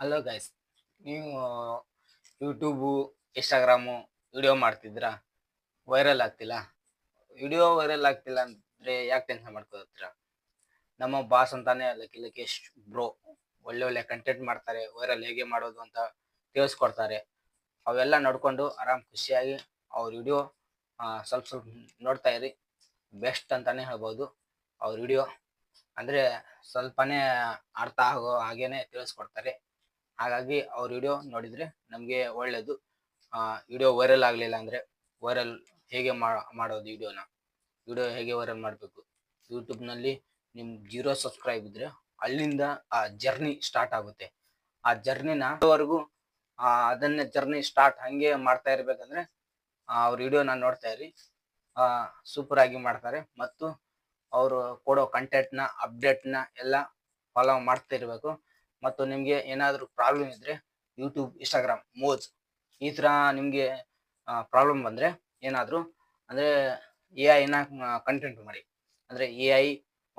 Hello guys ನೀವು YouTube Instagram video ಮಾಡ್ತಿದ್ರ viral ಆಗ್ತಿಲ್ಲ. ವಿಡಿಯೋ ವೈರಲ್ ಆಗ್ತಿಲ್ಲ ಅಂದ್ರೆ ಯಾಕೆ ಟೆನ್ಷನ್ ಮಾಡ್ಕೋತೀರ? ನಮ್ಮ ಬಾಸ್ ಅಂತಾನೆ, ಲಕ್ಕಿ ಲಕೇಶ್ ಬ್ರೋ ಒಳ್ಳೆ ಒಳ್ಳೆ ಕಂಟೆಂಟ್ ಮಾಡ್ತಾರೆ ವೈರಲ್ ಹೇಗೆ ಮಾಡೋದು ಅಂತ ತಿಳಿಸ್ಕೊಡ್ತಾರೆ. ಅವೆಲ್ಲ ನೋಡಿಕೊಂಡು ಆರಾಮ್ ಖುಷಿಯಾಗಿ ಅವ್ರ ವಿಡಿಯೋ ಸ್ವಲ್ಪ ಸ್ವಲ್ಪ ನೋಡ್ತಾ ಇರಿ. ಬೆಸ್ಟ್ ಅಂತಾನೆ ಹೇಳ್ಬೋದು ಅವ್ರ ವಿಡಿಯೋ ಅಂದ್ರೆ ಸ್ವಲ್ಪನೇ ಅರ್ಥ ಆಗೋ ಹಾಗೇನೆ ತಿಳಿಸ್ಕೊಡ್ತಾರೆ. ಹಾಗಾಗಿ ಅವ್ರ ವಿಡಿಯೋ ನೋಡಿದ್ರೆ ನಮಗೆ ಒಳ್ಳೇದು. ವಿಡಿಯೋ ವೈರಲ್ ಆಗಲಿಲ್ಲ ಅಂದ್ರೆ ವೈರಲ್ ಹೇಗೆ ಮಾಡೋದು ವಿಡಿಯೋನ ವಿಡಿಯೋ ಹೇಗೆ ವೈರಲ್ ಮಾಡಬೇಕು? ಯೂಟ್ಯೂಬ್ನಲ್ಲಿ ನಿಮ್ ಜೀರೋ ಸಬ್ಸ್ಕ್ರೈಬ್ ಇದ್ರೆ ಅಲ್ಲಿಂದ ಆ ಜರ್ನಿ ಸ್ಟಾರ್ಟ್ ಆಗುತ್ತೆ. ಆ ಜರ್ನಿನ ವರೆಗೂ ಅದನ್ನೇ ಜರ್ನಿ ಸ್ಟಾರ್ಟ್ ಹಂಗೆ ಮಾಡ್ತಾ ಇರ್ಬೇಕಂದ್ರೆ ಅವ್ರ ವಿಡಿಯೋನ ನೋಡ್ತಾ ಇರಿ. ಸೂಪರ್ ಆಗಿ ಮಾಡ್ತಾರೆ. ಮತ್ತು ಅವರು ಕೊಡೋ ಕಂಟೆಂಟ್ನ ಅಪ್ಡೇಟ್ನ ಎಲ್ಲ ಫಾಲೋ ಮಾಡ್ತಾ ಇರಬೇಕು. ಮತ್ತು ನಿಮಗೆ ಏನಾದರೂ ಪ್ರಾಬ್ಲಮ್ ಇದ್ದರೆ ಯೂಟ್ಯೂಬ್ ಇನ್ಸ್ಟಾಗ್ರಾಮ್ ಮೋಜ್ ಈ ಥರ ನಿಮಗೆ ಪ್ರಾಬ್ಲಮ್ ಬಂದರೆ ಏನಾದರೂ, ಅಂದರೆ ಎ ಐನ ಕಂಟೆಂಟ್ ಮಾಡಿ. ಅಂದರೆ ಎ ಐ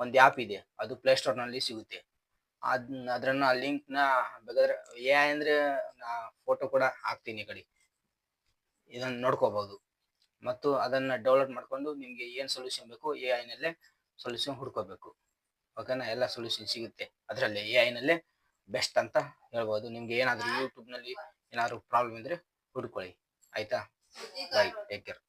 ಒಂದು ಆ್ಯಪ್ ಇದೆ, ಅದು ಪ್ಲೇಸ್ಟೋರ್ನಲ್ಲಿ ಸಿಗುತ್ತೆ. ಅದನ್ನ ಆ ಲಿಂಕ್ನ ಬೇಕಾದ್ರೆ ಎ ಐ ಅಂದರೆ ಫೋಟೋ ಕೂಡ ಹಾಕ್ತೀನಿ ಈ ಕಡೆ. ಇದನ್ನು ನೋಡ್ಕೋಬೋದು. ಮತ್ತು ಅದನ್ನು ಡೌನ್ಲೋಡ್ ಮಾಡಿಕೊಂಡು ನಿಮಗೆ ಏನು ಸೊಲ್ಯೂಷನ್ ಬೇಕು ಎ ಐನಲ್ಲೇ ಸೊಲ್ಯೂಷನ್ ಹುಡ್ಕೋಬೇಕು. ಓಕೆನಾ ಎಲ್ಲ ಸೊಲ್ಯೂಷನ್ ಸಿಗುತ್ತೆ ಅದರಲ್ಲೇ ಎ ಐನಲ್ಲೇ ಬೆಸ್ಟ್ ಅಂತ ಹೇಳ್ಬೋದು. ನಿಮ್ಗೆ ಏನಾದರೂ ಯೂಟ್ಯೂಬ್ನಲ್ಲಿ ಏನಾದರೂ ಪ್ರಾಬ್ಲಮ್ ಇದ್ರೆ ಹುಡ್ಕೊಳ್ಳಿ. ಆಯಿತಾ? Bye take care